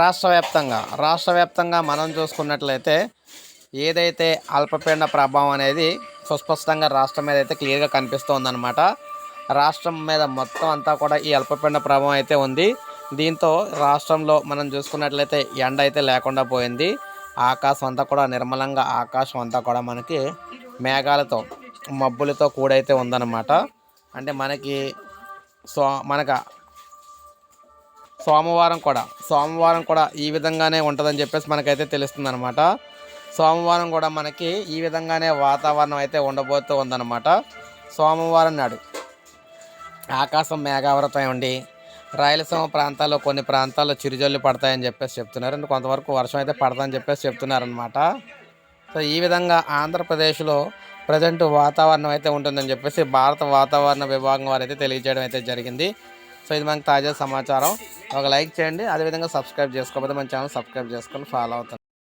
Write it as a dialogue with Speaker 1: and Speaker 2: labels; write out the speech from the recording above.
Speaker 1: రాష్ట్ర వ్యాప్తంగా రాష్ట్ర వ్యాప్తంగా మనం చూసుకున్నట్లయితే ఏదైతే అల్పపీడన ప్రభావం అనేది సుస్పష్టంగా రాష్ట్రం మీద అయితే క్లియర్గా కనిపిస్తోందనమాట రాష్ట్రం మీద మొత్తం అంతా కూడా ఈ అల్పపీడన ప్రభావం అయితే ఉంది. దీంతో రాష్ట్రంలో మనం చూసుకున్నట్లయితే ఎండ అయితే లేకుండా పోయింది. ఆకాశం అంతా కూడా నిర్మలంగా ఆకాశం అంతా కూడా మనకి మేఘాలతో మబ్బులతో కూడైతే ఉందన్నమాట. అంటే మనకి సో మనకు సోమవారం కూడా. సోమవారం కూడా ఈ విధంగానే ఉంటుందని చెప్పేసి మనకైతే తెలుస్తుంది అనమాట సోమవారం కూడా మనకి ఈ విధంగానే వాతావరణం అయితే ఉండబోతూ ఉందన్నమాట. సోమవారం నాడు ఆకాశం మేఘావృతం ఉండి రాయలసీమ ప్రాంతాల్లో కొన్ని ప్రాంతాల్లో చిరుజల్లు పడతాయని చెప్పేసి చెప్తున్నారు. అంటే కొంతవరకు వర్షం అయితే పడతాయని చెప్పేసి చెప్తున్నారనమాట సో ఈ విధంగా ఆంధ్రప్రదేశ్లో ప్రజెంట్ వాతావరణం అయితే ఉంటుందని చెప్పేసి భారత వాతావరణ విభాగం వారైతే తెలియజేయడం అయితే జరిగింది. సో ఇది మనకి తాజా సమాచారం. ఒక లైక్ చేయండి. అదేవిధంగా సబ్స్క్రైబ్ చేసుకోకపోతే మన ఛానల్ సబ్స్క్రైబ్ చేసుకొని ఫాలో అవుతాను